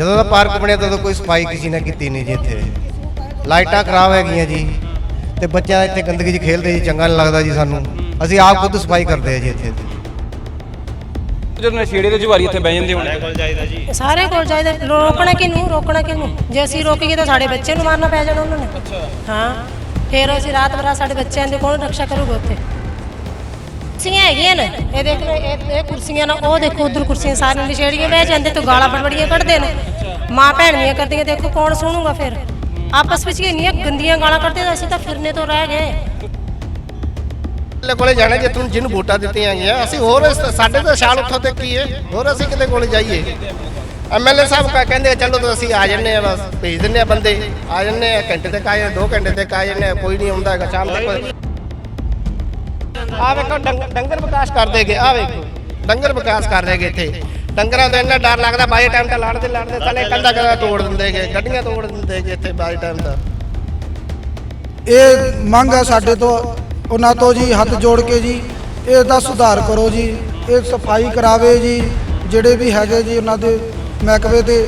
ਜਦੋਂ ਦਾ ਪਾਰਕ ਬਣਿਆ ਤਦੋਂ ਕੋਈ ਸਫ਼ਾਈ ਕਿਸੇ ਨੇ ਕੀਤੀ ਨਹੀਂ ਜੀ ਇੱਥੇ। ਲਾਈਟਾਂ ਖਰਾਬ ਹੈਗੀਆਂ ਜੀ ਤੇ ਬੱਚਿਆਂ ਇੱਥੇ ਗੰਦਗੀ 'ਚ ਖੇਲਦੇ ਜੀ ਚੰਗਾ ਨਹੀਂ ਲੱਗਦਾ ਜੀ ਸਾਨੂੰ। ਅਸੀਂ ਆਪ ਖੁਦ ਸਫ਼ਾਈ ਕਰਦੇ ਆ ਜੀ ਇੱਥੇ। ਜਦੋਂ ਨਸ਼ੇੜੇ ਦੇ ਜੁਆਰੀ ਇੱਥੇ ਬਹਿ ਜਾਂਦੇ ਹੋਣੇ। ਸਾਰੇ ਕੋਲ ਚਾਹੀਦਾ ਰੋਕਣਾ ਕਿਹਨੂੰ? ਰੋਕਣਾ ਕਿਹਨੂੰ? ਜੇ ਅਸੀਂ ਰੋਕੀਏ ਤਾਂ ਸਾਡੇ ਬੱਚੇ ਨੂੰ ਮਾਰਨਾ ਪੈ ਜਾਣਾ ਉਹਨਾਂ ਨੇ। ਹਾਂ। ਫਿਰ ਅਸੀਂ ਰਾਤ ਬਰਾ ਸਾਡੇ ਬੱਚਿਆਂ ਦੀ ਕੌਣ ਰੱਖਿਆ ਕਰੂਗਾ ਉੱਥੇ। ਕੁਰਸੀਆਂ ਹੈਗੀਆਂ ਨੇ। ਇਹ ਦੇਖ ਲਓ ਇਹ ਇਹ ਕੁਰਸੀਆਂ ਨਾ ਉਹ ਦੇਖੋ ਉਧਰ ਕੁਰਸੀਆਂ ਸਾਰੀਆਂ ਨਸ਼ੇੜੀਆਂ ਬਹਿ ਜਾਂਦੇ ਤੇ ਗਾਲਾਂ ਬੜਬੜੀਆਂ ਕੱਢਦੇ ਨੇ। ਮਾਂ ਭੈਣ ਦੀਆਂ ਕਰਦੀਆਂ ਦੇਖੋ ਕੌਣ ਸੁਣੂਗਾ ਫਿਰ। ਆਪਸ ਵਿੱਚ ਇੰਨੀਆਂ ਗੰਦੀਆਂ ਗਾਲਾਂ ਕੱਢਦੇ ਤਾਂ ਅਸੀਂ ਤਾਂ ਫਿਰਨੇ ਤੋਂ ਰਹਿ ਗਏ। ਲੈ ਕੋਲੇ ਜਾਣਾ ਜੇ ਤੂੰ ਜਿਹਨੂੰ ਵੋਟਾਂ ਦਿੱਤੀਆਂ ਗਈਆਂ ਅਸੀਂ ਹੋਰ ਸਾਡੇ ਤਾਂ ਸ਼ਾਲ ਉੱਥੋਂ ਤੱਕ ਹੀ ਹੈ? ਹੋਰ ਅਸੀਂ ਕਿਤੇ ਕੋਲੇ ਜਾਈਏ। ਐਮਐਲਏ ਸਾਹਿਬ ਕਹਿੰਦੇ ਆ, ਚਲੋ ਤਾਂ ਅਸੀਂ ਆ ਜੰਨੇ ਆ ਬਸ ਭੇਜ ਦਿੰਨੇ ਆ ਬੰਦੇ। ਆ ਜੰਨੇ ਆ ਘੰਟੇ ਤੱਕ ਆ ਜਾਂਦੇ 2 ਘੰਟੇ ਤੱਕ ਆ ਜੰਨੇ ਆ ਕੋਈ ਨਹੀਂ ਆਉਂਦਾ ਹੈਗਾ ਸ਼ਾਮ ਤੱਕ ਆ ਵੇਖੋ ਡੰਗਰ ਵਿਕਾਸ ਕਰਦੇ ਗਏ, ਆ ਵੇਖੋ। ਡੰਗਰ ਵਿਕਾਸ ਕਰ ਰਹੇ ਇੱਥੇ। ਡੰਗਰਾਂ ਤੋਂ ਇੰਨਾ ਡਰ ਲੱਗਦਾ, ਬਾਈ ਟਾਈਮ ਤਾਂ ਲੜਦੇ ਲੜਦੇ, ਸਾਲੇ ਕੰਦਾ ਕੰਦਾ ਤੋੜ ਦਿੰਦੇ ਗਏ, ਗੱਡੀਆਂ ਤੋੜ ਦਿੰਦੇ ਇੱਥੇ ਬਾਈ ਟਾਈਮ ਦਾ ਇਹ ਮੰਗ ਹੈ ਸਾਡੇ ਤੋਂ, ਉਹਨਾਂ ਤੋਂ ਜੀ, ਹੱਥ ਜੋੜ ਕੇ ਜੀ ਇਹ ਦਾ ਸੁਧਾਰ ਕਰੋ ਜੀ, ਇਹ ਸਫ਼ਾਈ ਕਰਾਵੇ ਜੀ, ਜਿਹੜੇ ਵੀ ਹੈਗੇ ਜੀ, ਉਹਨਾਂ ਦੇ ਮਹਿਕਮੇ ਦੇ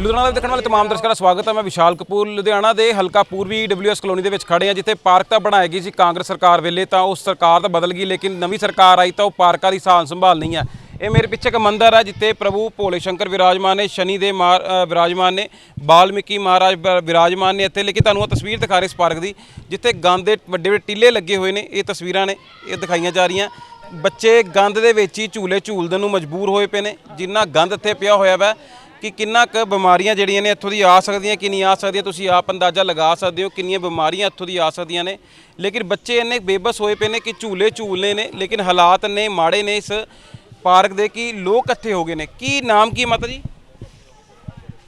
ਲੁਧਿਆਣਾ ਦੇ ਦੇਖਣ ਵਾਲੇ ਤਮਾਮ ਦਰਸ਼ਕਾਂ ਦਾ ਸਵਾਗਤ ਹੈ। ਮੈਂ ਵਿਸ਼ਾਲ ਕਪੂਰ ਲੁਧਿਆਣਾ ਦੇ ਹਲਕਾ ਪੂਰਬੀ ਡਬਲਯੂਐਸ ਕਲੋਨੀ ਦੇ ਵਿੱਚ ਖੜੇ ਹਾਂ, ਜਿੱਥੇ ਪਾਰਕ ਤਾਂ ਬਣਾਈ ਗਈ ਸੀ ਕਾਂਗਰਸ ਸਰਕਾਰ ਵੇਲੇ, ਤਾਂ ਉਸ ਸਰਕਾਰ ਤਾਂ ਬਦਲ ਗਈ, ਲੇਕਿਨ ਨਵੀਂ ਸਰਕਾਰ ਆਈ ਤਾਂ ਉਹ ਪਾਰਕਾਂ ਦੀ ਸਾਂਭ ਸੰਭਾਲ ਨਹੀਂ ਹੈ। ਇਹ ਮੇਰੇ ਪਿੱਛੇ ਇੱਕ ਮੰਦਿਰ ਹੈ, ਜਿੱਥੇ ਪ੍ਰਭੂ ਭੋਲੇ ਸ਼ੰਕਰ ਵਿਰਾਜਮਾਨ ਨੇ, ਸ਼ਨੀ ਦੇ ਮਾਰ ਵਿਰਾਜਮਾਨ ਨੇ, ਬਾਲਮਿਕੀ ਮਹਾਰਾਜ ਬ- ਵਿਰਾਜਮਾਨ ਨੇ ਇੱਥੇ, ਲੇਕਿਨ ਤੁਹਾਨੂੰ ਉਹ ਤਸਵੀਰ ਦਿਖਾ ਰਹੇ ਇਸ ਪਾਰਕ ਦੀ, ਜਿੱਥੇ ਗੰਦ ਦੇ ਵੱਡੇ ਵੱਡੇ ਟੀਲੇ ਲੱਗੇ ਹੋਏ ਨੇ, ਇਹ ਤਸਵੀਰਾਂ ਨੇ, ਇਹ ਦਿਖਾਈਆਂ ਜਾ ਰਹੀਆਂ। ਬੱਚੇ ਗੰਦ ਦੇ ਵਿੱਚ ਹੀ ਝੂਲੇ ਝੂਲਣ ਨੂੰ ਮਜਬੂਰ ਹੋਏ ਪਏ ਨੇ, ਜਿੰਨਾ ਗੰਦ ਇੱਥੇ ਪਿਆ ਹੋਇਆ ਵਾ ਕਿ ਕਿੰਨਾ ਕੁ ਬਿਮਾਰੀਆਂ ਜਿਹੜੀਆਂ ਨੇ ਇੱਥੋਂ ਦੀ ਆ ਸਕਦੀਆਂ ਕਿ ਨਹੀਂ ਆ ਸਕਦੀਆਂ ਤੁਸੀਂ ਆਪ ਅੰਦਾਜ਼ਾ ਲਗਾ ਸਕਦੇ ਹੋ ਕਿੰਨੀਆਂ ਬਿਮਾਰੀਆਂ ਇੱਥੋਂ ਦੀ ਆ ਸਕਦੀਆਂ ਨੇ। ਲੇਕਿਨ ਬੱਚੇ ਇੰਨੇ ਬੇਬਸ ਹੋਏ ਪਏ ਨੇ ਕਿ ਝੂਲੇ ਝੂਲਨੇ ਨੇ ਲੇਕਿਨ ਹਾਲਾਤ ਨੇ ਮਾੜੇ ਨੇ ਇਸ ਪਾਰਕ ਦੇ ਕਿ ਲੋਕ ਇਕੱਠੇ ਹੋ ਗਏ ਨੇ। ਕੀ ਨਾਮ ਕੀ ਮਾਤਾ ਜੀ?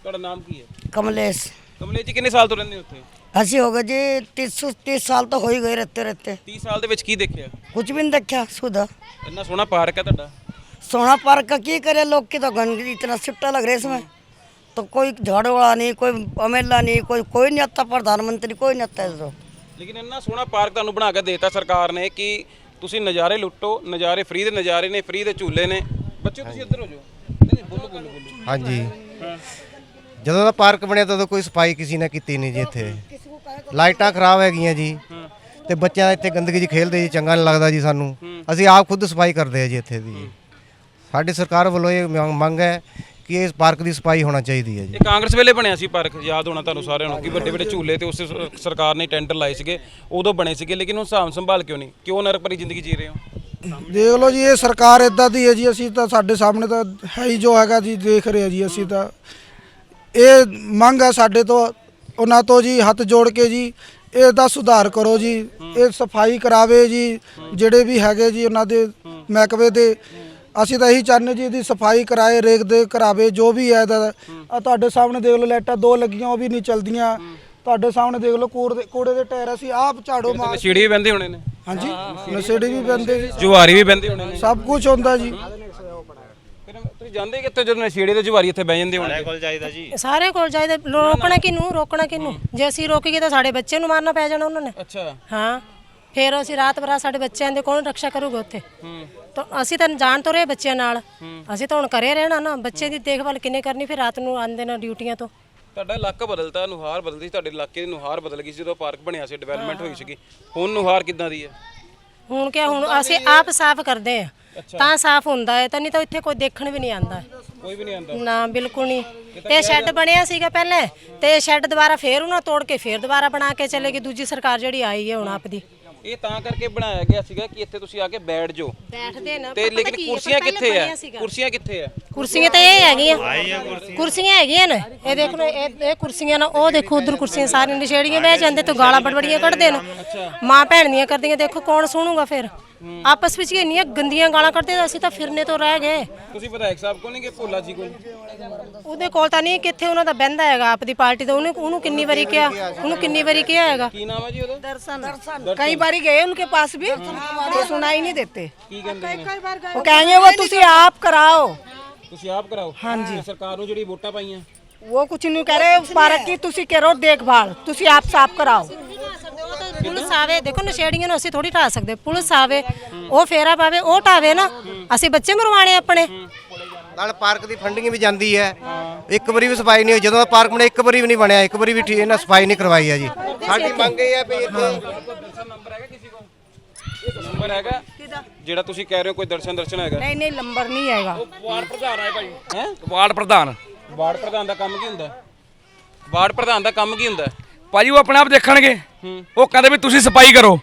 ਤੁਹਾਡਾ ਨਾਮ ਕੀ ਹੈ? ਕਮਲੇਸ਼। ਕਮਲੇਸ਼ ਜੀ ਕਿੰਨੇ ਸਾਲ ਤੋਂ ਰਹਿੰਦੇ ਹੋ ਉੱਥੇ ਅਸੀਂ ਹੋ ਗਏ ਜੀ 30 30 ਸਾਲ ਤਾਂ ਹੋਈ ਗਏ ਰਹਤੇ ਰਹਤੇ 30 ਸਾਲ ਦੇ ਵਿੱਚ ਕੀ ਦੇਖਿਆ? ਕੁਝ ਵੀ ਨਹੀਂ ਦੇਖਿਆ ਸੁਦਾ। ਇੰਨਾ ਸੋਹਣਾ ਪਾਰਕ ਹੈ ਤੁਹਾਡਾ। सोना पार्क का की करे लोग की तो गंदगी इतना सिट्टा लग रहा है इसमें तो कोई झाड़ू वाला नहीं कोई अमेला नहीं कोई कोई नहीं आता प्रधानमंत्री कोई नहीं आता है तो ਲੇਕਿਨ ਇੰਨਾ ਸੋਹਣਾ ਪਾਰਕ ਤੁਹਾਨੂੰ ਬਣਾ ਕੇ ਦੇਤਾ ਸਰਕਾਰ ਨੇ ਕਿ ਤੁਸੀਂ ਨਜ਼ਾਰੇ ਲੁੱਟੋ ਨਜ਼ਾਰੇ ਫ੍ਰੀ ਦੇ ਨਜ਼ਾਰੇ ਨੇ ਫ੍ਰੀ ਦੇ ਝੂਲੇ ਨੇ ਬੱਚੋ ਤੁਸੀਂ ਇੱਧਰ ਹੋ ਜਾਓ ਨਹੀਂ ਨਹੀਂ ਬੋਲੋ ਬੋਲੋ ਬੋਲੋ ਹਾਂਜੀ ਜਦੋਂ ਦਾ ਪਾਰਕ ਬਣਿਆ ਤਦੋਂ ਕੋਈ ਸਫਾਈ ਕਿਸੇ ਨੇ ਕੀਤੀ ਨਹੀਂ ਜੀ ਇੱਥੇ ਲਾਈਟਾਂ ਖਰਾਬ ਹੈਗੀਆਂ ਜੀ ਤੇ ਬੱਚਿਆਂ ਇੱਥੇ ਗੰਦਗੀ 'ਚ ਖੇਲਦੇ ਜੀ ਚੰਗਾ ਨਹੀਂ ਲੱਗਦਾ ਜੀ ਸਾਨੂੰ ਅਸੀਂ ਆਪ ਖੁਦ ਸਫਾਈ ਕਰਦੇ ਆ ਜੀ ਇੱਥੇ ਦੀ ਸਾਡੀ ਸਰਕਾਰ ਵੱਲੋਂ ਇਹ ਮੰਗ- ਮੰਗ ਹੈ ਕਿ ਇਸ ਪਾਰਕ ਦੀ ਸਫ਼ਾਈ ਹੋਣਾ ਚਾਹੀਦੀ ਹੈ ਜੀ। ਇਹ ਕਾਂਗਰਸ ਵੇਲੇ ਬਣਿਆ ਸੀ ਪਾਰਕ ਯਾਦ ਹੋਣਾ ਤੁਹਾਨੂੰ ਸਾਰਿਆਂ ਨੂੰ ਕਿ ਵੱਡੇ ਵੱਡੇ ਝੂਲੇ ਤੇ ਉਸ ਸ- ਸਰਕਾਰ ਨੇ ਟੈਂਡਰ ਲਾਏ ਸੀਗੇ ਉਦੋਂ ਬਣੇ ਸੀਗੇ ਲੇਕਿਨ ਹੁਣ ਸਾਂਭ ਸੰਭਾਲ ਕਿਉਂ ਨਹੀਂ? ਕਿਉਂ ਨਰਕ ਭਰੀ ਜ਼ਿੰਦਗੀ ਜੀ ਰਹੇ ਹੋ? ਦੇਖ ਲਓ ਜੀ ਇਹ ਸਰਕਾਰ ਇਦਾਂ ਦੀ ਹੈ ਜੀ ਅਸੀਂ ਤਾਂ ਸਾਡੇ ਸਾਹਮਣੇ ਤਾਂ ਹੈ ਹੀ ਜੋ ਹੈਗਾ ਜੀ ਦੇਖ ਰਹੇ ਹਾਂ ਜੀ ਅਸੀਂ ਤਾਂ। ਇਹ ਮੰਗ ਹੈ ਸਾਡੇ ਤੋਂ ਉਹਨਾਂ ਤੋਂ ਜੀ ਹੱਥ ਜੋੜ ਕੇ ਜੀ ਇਹ ਦਾ ਸੁਧਾਰ ਕਰੋ ਜੀ ਇਹ ਸਫ਼ਾਈ ਕਰਾਵੇ ਜੀ ਜਿਹੜੇ ਵੀ ਹੈਗੇ ਜੀ ਉਹਨਾਂ ਦੇ ਮਹਿਕਮੇ ਦੇ। ਅਸੀਂ ਤਾਂ ਇਹੀ ਚਾਹੁੰਦੇ ਜੀ ਇਹਦੀ ਸਫ਼ਾਈ ਕਰਾਏ ਰੇਖ ਦੇ ਕਰਾਵੇ ਜੋ ਵੀ ਹੈ ਇਹਦਾ। ਆ ਤੁਹਾਡੇ ਸਾਹਮਣੇ ਦੇਖ ਲਓ ਲਾਈਟਾਂ ਦੋ ਲੱਗੀਆਂ ਉਹ ਵੀ ਨਹੀਂ ਚਲਦੀਆਂ। ਤੁਹਾਡੇ ਸਾਹਮਣੇ ਦੇਖ ਲਓ ਕੂੜੇ ਦੇ ਕੂੜੇ ਦੇ ਟਾਇਰ ਅਸੀਂ ਆਪ ਝਾੜੋ ਮਾਰ ਨਸ਼ੇੜੀ ਵੀ ਬੰਦੇ ਹੋਣੇ ਨੇ। ਹਾਂਜੀ ਨਸ਼ੇੜੀ ਵੀ ਬੰਦੇ ਜੀ। ਜੁਆਰੀ ਵੀ ਬੰਦੇ ਹੋਣੇ ਨੇ। ਸਭ ਕੁਝ ਹੁੰਦਾ ਜੀ। ਫਿਰ ਤੁਸੀਂ ਜਾਂਦੇ ਕਿੱਥੇ ਜਦੋਂ ਨਸ਼ੇੜੀ ਤੇ ਜੁਆਰੀ ਇੱਥੇ ਬਹਿ ਜਾਂਦੇ ਹੋਣੇ? ਸਾਰੇ ਕੋਲ ਚਾਹੀਦਾ ਰੋਕਣਾ ਕਿਹਨੂੰ? ਰੋਕਣਾ ਕਿਹਨੂੰ? ਜੇ ਅਸੀਂ ਰੋਕੀਏ ਤਾਂ ਸਾਡੇ ਬੱਚੇ ਨੂੰ ਮਾਰਨਾ ਪੈ ਜਾਣਾ ਉਹਨਾਂ ਨੇ। ਅੱਛਾ। ਹਾਂ। ਫਿਰ ਅਸੀਂ ਰਾਤ ਬਰਾ ਸਾਡੇ ਬੱਚਿਆਂ ਦੇ ਕੌਣ ਰੱਖਿਆ ਕਰੂਗਾ ਉੱਥੇ। ਤਾਂ ਅਸੀਂ ਤਾਂ ਜਾਣ ਤੋਂ ਰਹੇ ਬੱਚਿਆਂ ਨਾਲ। ਅਸੀਂ ਤਾਂ ਹੁਣ ਘਰੇ ਰਹਿਣਾ ਨਾ ਬੱਚੇ ਦੀ ਦੇਖਭਾਲ ਕਿੰਨੇ ਕਰਨੀ ਫਿਰ ਰਾਤ ਨੂੰ ਆਉਂਦੇ ਨੇ ਡਿਊਟੀਆਂ ਤੋਂ। ਤੁਹਾਡਾ ਇਲਾਕਾ ਬਦਲਤਾ ਨੁਹਾਰ ਬਦਲਦੀ ਤੁਹਾਡੇ ਇਲਾਕੇ ਦੀ ਨੁਹਾਰ ਬਦਲ ਗਈ ਸੀ ਜਦੋਂ ਪਾਰਕ ਬਣਿਆ ਸੀ ਡਿਵੈਲਪਮੈਂਟ ਹੋਈ ਸੀਗੀ। ਹੁਣ ਨੁਹਾਰ ਕਿੱਦਾਂ ਦੀ ਹੈ? ਹੁਣ ਕਿਆ ਹੁਣ ਅਸੀਂ ਆਪ ਸਾਫ਼ ਕਰਦੇ ਆ ਤਾਂ ਸਾਫ਼ ਹੁੰਦਾ ਹੈ ਤਾਂ ਨਹੀਂ ਤਾਂ ਇੱਥੇ ਕੋਈ ਦੇਖਣ ਵੀ ਨਹੀਂ ਆਂਦਾ ਕੋਈ ਵੀ ਨਹੀਂ ਆਂਦਾ ਨਾ ਬਿਲਕੁਲ ਨਹੀਂ। ਇਹ ਸ਼ੈੱਡ ਬਣਿਆ ਸੀਗਾ ਪਹਿਲੇ ਤੇ ਇਹ ਸ਼ੈੱਡ ਦੁਬਾਰਾ ਫੇਰ ਉਹਨਾਂ ਤੋੜ ਕੇ ਫੇਰ ਦੁਬਾਰਾ ਬਣਾ ਕੇ ਚਲੇਗੀ ਦੂਜੀ ਸਰਕਾਰ ਜਿਹੜੀ ਆਈ ਹੈ ਹੁਣ ਆਪ ਦੀ। ਇਹ ਤਾਂ ਕਰਕੇ ਬਣਾਇਆ ਗਿਆ ਸੀਗਾ ਕਿ ਇੱਥੇ ਤੁਸੀਂ ਆ ਕੇ ਬੈਠ ਜਾਓ। ਬੈਠਦੇ ਨਾ ਤੇ ਲੇਕਿਨ ਕੁਰਸੀਆਂ ਕਿੱਥੇ ਆ? ਕੁਰਸੀਆਂ ਕਿੱਥੇ ਆ? ਕੁਰਸੀਆਂ ਤਾਂ ਇਹ ਹੈਗੀਆਂ। ਕੁਰਸੀਆਂ। ਹੈਗੀਆਂ ਨੇ। ਇਹ ਦੇਖ ਲਓ ਇਹ ਇਹ ਕੁਰਸੀਆਂ ਨਾ ਉਹ ਦੇਖੋ ਉਧਰ ਕੁਰਸੀਆਂ ਸਾਰੀਆਂ ਨਸ਼ੇੜੀਆਂ ਬਹਿ ਜਾਂਦੇ ਤੇ ਗਾਲਾਂ ਬੜਬੜੀਆਂ ਕੱਢਦੇ ਨੇ। ਮਾਂ ਭੈਣ ਦੀਆਂ ਕਰਦੀਆਂ ਦੇਖੋ ਕੌਣ ਸੁਣੂਗਾ ਫਿਰ? ਆਪਸ ਵਿੱਚ ਹੀ ਇੰਨੀਆਂ ਗੰਦੀਆਂ ਗਾਲਾਂ ਕੱਢਦੇ ਤਾਂ ਅਸੀਂ ਤਾਂ ਫਿਰਨੇ ਤੋਂ ਰਹਿ ਗਏ ਤੁਸੀਂ ਵਿਧਾਇਕ ਸਾਹਿਬ ਕੋਲ ਨਹੀਂ ਗਏ ਭੋਲਾ ਜੀ ਕੋਲ ਉਹਦੇ ਕੋਲ ਤਾਂ ਨਹੀਂ ਕਿੱਥੇ ਉਹਨਾਂ ਦਾ ਬਹਿੰਦਾ ਹੈਗਾ ਆਪਦੀ ਪਾਰਟੀ ਦਾ ਉਹਨੇ ਉਹਨੂੰ ਕਿੰਨੀ ਵਾਰੀ ਕਿਹਾ ਉਹਨੂੰ ਕਿੰਨੀ ਵਾਰੀ ਕਿਹਾ ਹੈਗਾ ਕੀ ਨਾਮ ਹੈ ਜੀ ਉਹਦਾ कई बारी गए उनके पास भी तो सुनाई नहीं देते ਕੀ ਕਹਿੰਦੇ ਨੇ वो कहेंगे वो तुसी आप कराओ ਤੁਸੀਂ ਆਪ ਕਰਾਓ ਹਾਂਜੀ ਸਰਕਾਰ ਨੂੰ ਜਿਹੜੀ ਵੋਟਾਂ ਪਾਈਆਂ वो कुछ नहीं कह रहे पार्क की तुसी करो देखभाल तुसी आप साफ कराओ ਪੁਲਿਸ ਆਵੇ ਦੇਖੋ ਨਸ਼ੇੜੀਆਂ ਨੂੰ ਅਸੀਂ ਥੋੜੀ ਢਾ ਸਕਦੇ ਪੁਲਿਸ ਆਵੇ ਉਹ ਫੇਰਾ ਪਾਵੇ ਉਹ ਢਾਵੇ ਨਾ ਅਸੀਂ ਬੱਚੇ ਮਰਵਾਣੇ ਆਪਣੇ। ਨਾਲ ਪਾਰਕ ਦੀ ਫੰਡਿੰਗ ਵੀ ਜਾਂਦੀ ਹੈ। ਇੱਕ ਵਾਰੀ ਵੀ ਸਫ਼ਾਈ ਨਹੀਂ ਹੋਈ ਜਦੋਂ ਪਾਰਕ ਬਣਿਆ ਇੱਕ ਵਾਰੀ ਵੀ ਨਹੀਂ ਬਣਿਆ ਇੱਕ ਵਾਰੀ ਵੀ ਠੀਕ ਇਹਨਾਂ ਸਫ਼ਾਈ ਨਹੀਂ ਕਰਵਾਈ ਹੈ ਜੀ। ਸਾਡੀ ਮੰਗ ਇਹ ਹੈ ਵੀ ਇੱਥੇ ਨੰਬਰ ਹੈਗਾ ਜਿਹੜਾ ਤੁਸੀਂ ਕਹਿ ਰਹੇ ਹੋ ਕੋਈ ਦਰਸ਼ਨ ਦਰਸ਼ਨ ਹੈਗਾ। ਨਹੀਂ ਨਹੀਂ ਨੰਬਰ ਨਹੀਂ ਹੈਗਾ। ਵਾਰਡ ਪ੍ਰਧਾਨ ਹੈ ਭਾਈ। ਹੈ? ਵਾਰਡ ਪ੍ਰਧਾਨ। ਵਾਰਡ ਪ੍ਰਧਾਨ ਦਾ ਕੰਮ ਕੀ ਹੁੰਦਾ? ਵਾਰਡ ਪ੍ਰਧਾਨ ਦਾ ਕੰਮ ਕੀ ਹੁੰਦਾ? ਭਾਜੀ ਉਹ ਆਪਣੇ ਆਪ ਦੇਖਣਗੇ। ਉਹ ਕਹਿੰਦੇ ਵੀ ਤੁਸੀਂ ਸਫ਼ਾਈ ਕਰੋ।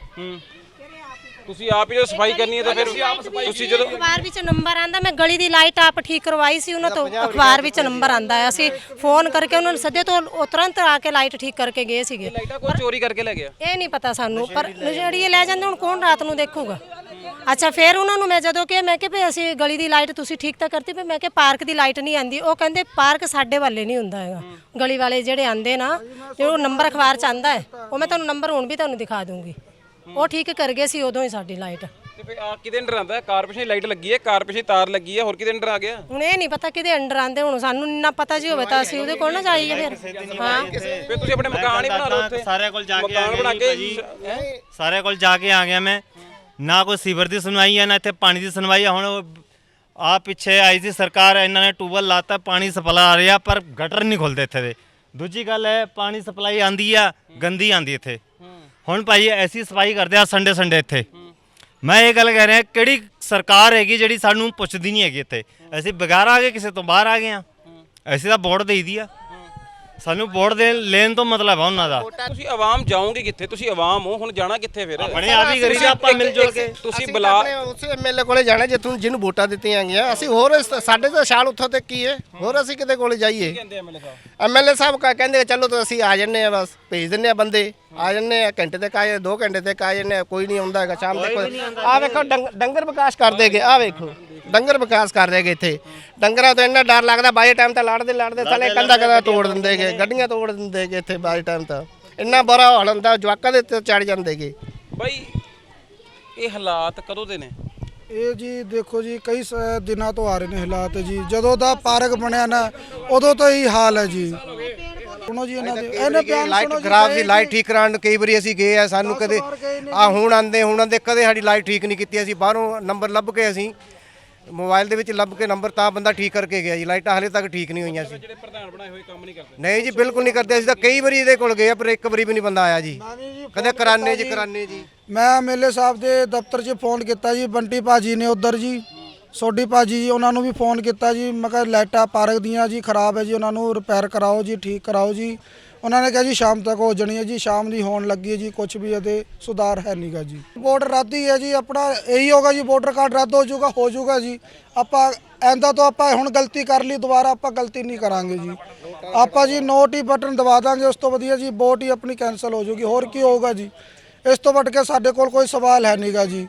ਤੁਸੀਂ ਆਪ ਹੀ ਜਦੋਂ ਸਫ਼ਾਈ ਕਰਨੀ ਹੈ ਤਾਂ ਫਿਰ ਤੁਸੀਂ ਜਦੋਂ ਅਖਬਾਰ ਵਿੱਚ ਨੰਬਰ ਆਂਦਾ ਮੈਂ ਗਲੀ ਦੀ ਲਾਈਟ ਆਪ ਠੀਕ ਕਰਵਾਈ ਸੀ ਉਹਨਾਂ ਤੋਂ ਅਖਬਾਰ ਵਿੱਚ ਨੰਬਰ ਆਂਦਾ ਹੈ ਅਸੀਂ ਫੋਨ ਕਰਕੇ ਉਹਨਾਂ ਨੂੰ ਸੱਦੇ ਤੋਂ ਉਹ ਤੁਰੰਤ ਆ ਕੇ ਲਾਈਟ ਠੀਕ ਕਰਕੇ ਗਏ ਸੀਗੇ। ਲਾਈਟਾਂ ਕੋਈ ਚੋਰੀ ਕਰਕੇ ਲੈ ਗਿਆ? ਇਹ ਨਹੀਂ ਪਤਾ ਸਾਨੂੰ ਪਰ ਨਸ਼ੇੜੀਏ ਲੈ ਜਾਂਦੇ ਹੁਣ ਕੌਣ ਰਾਤ ਨੂੰ ਦੇਖੂਗਾ? ਅੱਛਾ ਫਿਰ ਉਹਨਾਂ ਨੂੰ ਮੈਂ ਜਦੋਂ ਕਿ ਮੈਂ ਕਿ ਵੀ ਅਸੀਂ ਗਲੀ ਦੀ ਲਾਈਟ ਤੁਸੀਂ ਠੀਕ ਤਾਂ ਕਰਤੀ ਵੀ ਮੈਂ ਕਿ ਪਾਰਕ ਦੀ ਲਾਈਟ ਨਹੀਂ ਆਂਦੀ। ਉਹ ਕਹਿੰਦੇ ਪਾਰਕ ਸਾਡੇ ਵਾਲੇ ਨਹੀਂ ਹੁੰਦਾ ਹੈਗਾ। ਗਲੀ ਵਾਲੇ ਜਿਹੜੇ ਆਂਦੇ ਨਾ ਤੇ ਉਹ ਨੰਬਰ ਅਖਬਾਰ ਚ ਆਂਦਾ ਹੈ। ਉਹ ਮੈਂ ਤੁਹਾਨੂੰ ਨੰਬਰ ਹੁਣ ਵੀ ਤੁਹਾਨੂੰ ਦਿਖਾ ਦੂੰਗੀ। ਉਹ ਠੀਕ ਕਰ ਗਏ ਸੀ ਉਦੋਂ ਹੀ ਸਾਡੀ ਲਾਈਟ ਤੇ ਫਿਰ ਆ ਕਿਹਦੇ ਅੰਡਰ ਆਂਦਾ? ਕਾਰਪੋਰੇਸ਼ਨ ਲਾਈਟ ਲੱਗੀ ਹੈ ਕਾਰਪੋਰੇਸ਼ਨ ਤਾਰ ਲੱਗੀ ਹੈ ਹੋਰ ਕਿਹਦੇ ਅੰਡਰ ਆ ਗਿਆ? ਹੁਣ ਇਹ ਨਹੀਂ ਪਤਾ ਕਿਹਦੇ ਅੰਡਰ ਆਂਦੇ ਹੁਣ ਸਾਨੂੰ ਇੰਨਾ ਪਤਾ ਜੀ ਹੋਵੇ ਤਾਂ ਅਸੀਂ ਉਹਦੇ ਕੋਲ ਨਾ ਜਾਈਏ ਫਿਰ। ਹਾਂ। ਫਿਰ ਤੁਸੀਂ ਆਪਣੇ ਮਕਾਨ ਹੀ ਬਣਾ ਲਓ ਉੱਥੇ। ਸਾਰਿਆਂ ਕੋਲ ਜਾ ਕੇ ਆ ਮਕਾਨ ਗਿਆ ਬਣਾ ਜੀ ਕੇ ਭਾਜੀ। ਸਾਰਿਆਂ ਕੋਲ ਜਾ ਕੇ ਆ ਗਿਆ ਮੈਂ। ਨਾ ਕੋਈ ਸੀਵਰ ਦੀ ਸੁਣਵਾਈ ਹੈ ਨਾ ਇੱਥੇ ਪਾਣੀ ਦੀ ਸੁਣਵਾਈ ਹੈ ਹੁਣ ਆ ਪਿੱਛੇ ਆਈ ਸੀ ਸਰਕਾਰ, ਇਹਨਾਂ ਨੇ ਟੂਬਲ ਲਾਤਾ, ਪਾਣੀ ਸਪਲਾਈ ਆ ਰਿਹਾ, ਪਰ ਗਟਰ ਨਹੀਂ ਖੁੱਲਦੇ ਇੱਥੇ ਦੇ। ਦੂਜੀ ਗੱਲ ਹੈ, ਪਾਣੀ ਸਪਲਾਈ ਆਂਦੀ ਆ, ਗੰਦੀ ਆਂਦੀ ਇੱਥੇ। ਹੁਣ ਭਾਈ ਐਸੀ ਸਫ਼ਾਈ ਕਰਦੇ ਆ ਸੰਡੇ ਸੰਡੇ ਇੱਥੇ। ਮੈਂ ਇਹ ਗੱਲ ਕਹਿ ਰਿਹਾ, ਕਿਹੜੀ ਸਰਕਾਰ ਹੈਗੀ ਜਿਹੜੀ ਸਾਨੂੰ ਪੁੱਛਦੀ ਨਹੀਂ ਹੈਗੀ ਇੱਥੇ? ਅਸੀਂ ਬਗਾਰ ਆ ਗਏ, ਕਿਸੇ ਤੋਂ ਬਾਹਰ ਆ ਗਏ ਆ। ਅਸੀਂ ਤਾਂ ਵੋਟ ਦੇਈ ਦੀ ਆ। ਸਾਨੂੰ ਵੋਟ ਦੇ ਲੈਣ ਤੋਂ ਮਤਲਬ ਆ ਉਹਨਾਂ ਦਾ। ਤੁਸੀਂ ਆਵਾਮ ਜਾਓਗੇ ਕਿੱਥੇ? ਤੁਸੀਂ ਆਵਾਮ ਹੋ ਹੁਣ ਜਾਣਾ ਕਿੱਥੇ ਫਿਰ? ਆਪਣੇ ਆਪ ਹੀ ਕਰੀ ਤੁਸੀਂ ਆਪਾਂ ਮਿਲ ਜੁਲ ਕੇ। ਤੁਸੀਂ ਬੁਲਾ ਉਸੇ ਐਮਐਲਏ ਕੋਲੇ ਜਾਣਾ ਜਿੱਥੋਂ ਜਿਹਨੂੰ ਵੋਟਾਂ ਦਿੱਤੀਆਂ ਗਈਆਂ। ਅਸੀਂ ਹੋਰ ਸਾਡੇ ਤਾਂ ਸ਼ਾਲ ਉੱਥੋਂ ਤੱਕ ਕੀ ਹੈ। ਹੋਰ ਅਸੀਂ ਕਿਤੇ ਕੋਲੇ ਜਾਈਏ? ਐਮਐਲਏ ਸਾਹਿਬ? ਕਹ ਕਹਿੰਦੇ ਚਲੋ ਤਾਂ ਅਸੀਂ ਆ ਜੰਨੇ ਆ ਬਸ ਭੇਜ ਦਿੰਨੇ ਆ ਬੰਦੇ। ਆ ਜੰਨੇ ਆ ਘੰਟੇ ਤੱਕ ਆਏ 2 ਘੰਟੇ ਤੱਕ ਆ ਜੰਨੇ ਕੋਈ ਨਹੀਂ ਆਉਂਦਾ ਹੈਗਾ ਸ਼ਾਮ ਤੱਕ ਆ ਵੇਖੋ ਡੰਗ- ਡੰਗਰ ਵਿਕਾਸ ਕਰ ਦੇਗੇ ਆ ਵੇਖੋ। ਡੰਗਰ ਵਿਕਾਸ ਕਰ ਰਹੇਗੇ ਇੱਥੇ। ਡੰਗਰਾਂ ਤੋਂ ਇੰਨਾ ਡਰ ਲੱਗਦਾ ਬਾਈ ਟਾਈਮ ਤਾਂ ਲੜਦੇ ਲੜਦੇ ਥਲੇ ਕੰਦਾ ਕੰਦਾ ਤੋੜ ਦਿੰਦੇਗੇ ਗੱਡੀਆਂ ਤੋੜ ਦਿੰਦੇਗੇ ਇੱਥੇ ਬਾਈ ਟਾਈਮ ਤਾਂ। ਇੰਨਾ ਬੁਰਾ ਹਾਲ ਹੁੰਦਾ ਜਵਾਕਾਂ ਦੇ ਉੱਤੇ ਚੜ ਜਾਂਦੇਗੇ ਬਾਈ ਇਹ ਹਾਲਾਤ ਕਦੋਂ ਦੇ ਨੇ? ਇਹ ਜੀ ਦੇਖੋ ਜੀ ਕਈ ਸ- ਦਿਨਾਂ ਤੋਂ ਆ ਰਹੇ ਨੇ ਹਾਲਾਤ ਜੀ। ਜਦੋਂ ਦਾ ਪਾਰਕ ਬਣਿਆ ਨਾ ਉਦੋਂ ਤੋਂ ਹੀ ਹਾਲ ਹੈ ਜੀ। ਸੁਣੋ ਜੀ ਇਹਨਾਂ ਦੇ ਇਹਨੇ ਬਿਆਨ ਲਾਈਟ ਸੁਣੋ ਜੀ, ਖਰਾਬ ਸੀ ਲਾਈਟ ਠੀਕ ਕਰਾਉਣ ਨੂੰ ਕਈ ਵਾਰੀ ਅਸੀਂ ਗਏ ਆ ਸਾਨੂੰ ਕਦੇ ਆ ਹੁਣ ਆਂਦੇ ਹੁਣ ਆਂਦੇ ਕਦੇ ਸਾਡੀ ਲਾਈਟ ਠੀਕ ਨਹੀਂ ਕੀਤੀ ਅਸੀਂ ਬਾਹਰੋਂ ਨੰਬਰ ਲੱਭ ਕੇ ਅਸੀਂ ਮੋਬਾਈਲ ਦੇ ਵਿੱਚ ਲੱਭ ਕੇ ਨੰਬਰ ਤਾਂ ਬੰਦਾ ਠੀਕ ਕਰਕੇ ਗਿਆ ਜੀ ਲਾਈਟਾਂ ਹਲੇ ਤੱਕ ਠੀਕ ਨਹੀਂ ਹੋਈਆਂ ਸੀ। ਜਿਹੜੇ ਪ੍ਰਧਾਨ ਬਣਾਏ ਹੋਏ ਕੰਮ ਨਹੀਂ ਕਰਦੇ। ਨਹੀਂ ਜੀ ਬਿਲਕੁਲ ਨਹੀਂ ਕਰਦੇ ਅਸੀਂ ਤਾਂ ਕਈ ਵਾਰੀ ਇਹਦੇ ਕੋਲ ਗਏ ਆ ਪਰ ਇੱਕ ਵਾਰੀ ਵੀ ਨਹੀਂ ਬੰਦਾ ਆਇਆ ਜੀ। ਕਦੇ ਕਰਾਨੇ ਜੀ ਕਰਾਨੇ ਜੀ। ਮੈਂ ਐਮਐਲਏ ਸਾਹਿਬ ਦੇ ਦਫ਼ਤਰ 'ਚ ਫੋਨ ਕੀਤਾ ਜੀ ਬੰਟੀ ਭਾਜੀ ਨੇ ਉਧਰ ਜੀ। ਸੋਢੀ ਭਾਜੀ ਜੀ, ਉਹਨਾਂ ਨੂੰ ਵੀ ਫੋਨ ਕੀਤਾ ਜੀ, ਮੈਂ ਕਿਹਾ ਲਾਈਟਾਂ ਪਾਰਕ ਦੀਆਂ ਜੀ, ਖਰਾਬ ਹੈ ਜੀ, ਉਹਨਾਂ ਨੂੰ ਰਿਪੇਅਰ ਕਰਾਓ ਜੀ, ਠੀਕ ਕਰਾਓ ਜੀ। ਉਹਨਾਂ ਨੇ ਕਿਹਾ ਜੀ ਸ਼ਾਮ ਤੱਕ ਹੋ ਜਾਣੀ ਹੈ ਜੀ, ਸ਼ਾਮ ਦੀ ਹੋਣ ਲੱਗੀ ਹੈ ਜੀ ਕੁਝ ਵੀ ਇਹਦੇ ਸੁਧਾਰ ਹੈ ਨਹੀਂਗਾ ਜੀ। ਵੋਟ ਰੱਦ ਹੀ ਹੈ ਜੀ, ਆਪਣਾ ਇਹੀ ਹੋਗਾ ਜੀ ਵੋਟਰ ਕਾਰਡ ਰੱਦ ਹੋ ਜਾਊਗਾ ਹੋ ਜਾਊਗਾ ਜੀ। ਆਪਾਂ ਐਂਦਾ ਤੋਂ ਆਪਾਂ ਹੁਣ ਗਲਤੀ ਕਰ ਲਈ, ਦੁਬਾਰਾ ਆਪਾਂ ਗਲਤੀ ਨਹੀਂ ਕਰਾਂਗੇ ਜੀ। ਆਪਾਂ ਜੀ ਨੋਟ ਹੀ ਬਟਨ ਦਬਾ ਦਾਂਗੇ, ਉਸ ਤੋਂ ਵਧੀਆ ਜੀ ਵੋਟ ਹੀ ਆਪਣੀ ਕੈਨਸਲ ਹੋ ਜਾਊਗੀ, ਹੋਰ ਕੀ ਹੋਊਗਾ ਜੀ। ਇਸ ਤੋਂ ਵੱਟ ਕੇ ਸਾਡੇ ਕੋਲ ਕੋਈ ਸਵਾਲ ਹੈ ਨਹੀਂਗਾ ਜੀ।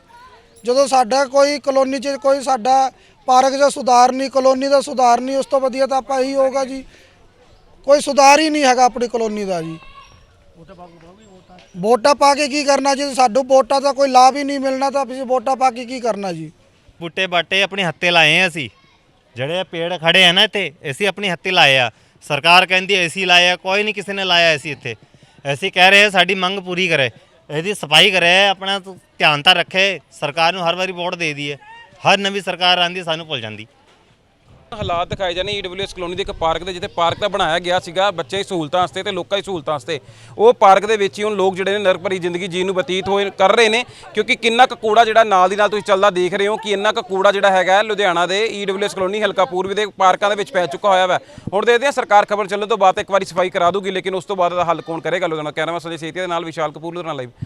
ਜਦੋਂ ਸਾਡਾ ਕੋਈ ਕਲੋਨੀ 'ਚ ਕੋਈ ਸਾਡਾ ਪਾਰਕ ਦਾ ਸੁਧਾਰ ਨਹੀਂ, ਕਲੋਨੀ ਦਾ ਸੁਧਾਰ ਨਹੀਂ, ਉਸ ਤੋਂ ਵਧੀਆ ਤਾਂ ਆਪਾਂ ਇਹੀ ਹੋਗਾ ਜੀ। ਕੋਈ ਸੁਧਾਰ ਹੀ ਨਹੀਂ ਹੈਗਾ ਆਪਣੀ ਕਲੋਨੀ ਦਾ ਜੀ। ਵੋਟਾਂ ਪਾ ਕੇ ਕੀ ਕਰਨਾ ਜੀ? ਸਾਨੂੰ ਵੋਟਾਂ ਦਾ ਕੋਈ ਲਾਭ ਹੀ ਨਹੀਂ ਮਿਲਣਾ ਤਾਂ ਅਸੀਂ ਵੋਟਾਂ ਪਾ ਕੇ ਕੀ ਕਰਨਾ ਜੀ? ਬੂਟੇ ਬਾਟੇ ਆਪਣੇ ਹੱਥੇ ਲਾਏ ਆ ਅਸੀਂ। ਜਿਹੜੇ ਪੇੜ ਖੜੇ ਆ ਨਾ ਇੱਥੇ, ਅਸੀਂ ਆਪਣੀ ਹੱਤੇ ਲਾਏ ਆ। ਸਰਕਾਰ ਕਹਿੰਦੀ ਏਸੀ ਲਾਇਆ, ਕੋਈ ਨਹੀਂ ਕਿਸੇ ਨੇ ਲਾਇਆ ਏਸੀ ਇੱਥੇ। ਅਸੀਂ ਕਹਿ ਰਹੇ ਸਾਡੀ ਮੰਗ ਪੂਰੀ ਕਰੇ। ਇਹਦੀ ਸਫ਼ਾਈ ਕਰੇ, ਆਪਣਾ ਧ- ਧਿਆਨ ਤਾਂ ਰੱਖੇ, ਸਰਕਾਰ ਨੂੰ ਹਰ ਵਾਰੀ ਵੋਟ ਦੇ ਦਈਏ। ਹਰ ਨਵੀਂ ਸਰਕਾਰ ਆਂਦੀ ਸਾਨੂੰ ਭੁੱਲ ਜਾਂਦੀ। ਹਾਲਾਤ ਦਿਖਾਏ ਜਾਂਦੇ ਈਡਬਲਯੂਐਸ ਕਲੋਨੀ ਦੇ ਇੱਕ ਪਾਰਕ ਦੇ, ਜਿੱਥੇ ਪਾਰਕ ਦਾ ਬਣਾਇਆ ਗਿਆ ਸੀਗਾ ਬੱਚੇ ਦੀ ਸਹੂਲਤਾਂ ਵਾਸਤੇ ਤੇ ਲੋਕਾਂ ਦੀ ਸਹੂਲਤਾਂ ਵਾਸਤੇ। ਉਹ ਪਾਰਕ ਦੇ ਵਿੱਚ ਹੀ ਹੁਣ ਲੋਕ ਜਿਹੜੇ ਨੇ ਨਰਕ ਭਰੀ ਜ਼ਿੰਦਗੀ ਜੀਣ ਨੂੰ ਬਤੀਤ ਹੋਏ, ਕਰ ਰਹੇ ਨੇ, ਕਿਉਂਕਿ ਕਿੰਨਾ ਕੁ ਕੂੜਾ ਜਿਹੜਾ ਨਾਲ ਦੀ ਨਾਲ ਤੁਸੀਂ ਚੱਲਦਾ ਦੇਖ ਰਹੇ ਹੋ, ਕਿ ਇੰਨਾ ਕੁ ਕੂੜਾ ਜਿਹੜਾ ਹੈਗਾ ਲੁਧਿਆਣਾ ਦੇ ਈਡਬਲਯੂਐਸ ਕਲੋਨੀ ਹਲਕਾ ਪੂਰਬੀ ਦੇ ਪਾਰਕਾਂ ਦੇ ਵਿੱਚ ਪੈ ਚੁੱਕਾ ਹੋਇਆ ਵਾ। ਹੁਣ ਦੇਖਦੇ ਹਾਂ, ਸਰਕਾਰ ਖਬਰ ਚੱਲਣ ਤੋਂ ਬਾਅਦ ਇੱਕ ਵਾਰੀ ਸਫ਼ਾਈ ਕਰਾ ਦੂਗੀ, ਲੇਕਿਨ ਉਸ ਤੋਂ ਬਾਅਦ ਦਾ ਹੱਲ ਕੌਣ ਕਰੇਗਾ? ਲੁਧਿਆਣਾ ਕੈਮਰਾ ਸੰਜੇ ਸੇਤੀਆ ਦੇ ਨਾਲ ਵਿਸ਼ਾਲ ਕਪੂਰ ਲੁਧਿਆਣਾ ਲਾਈਵ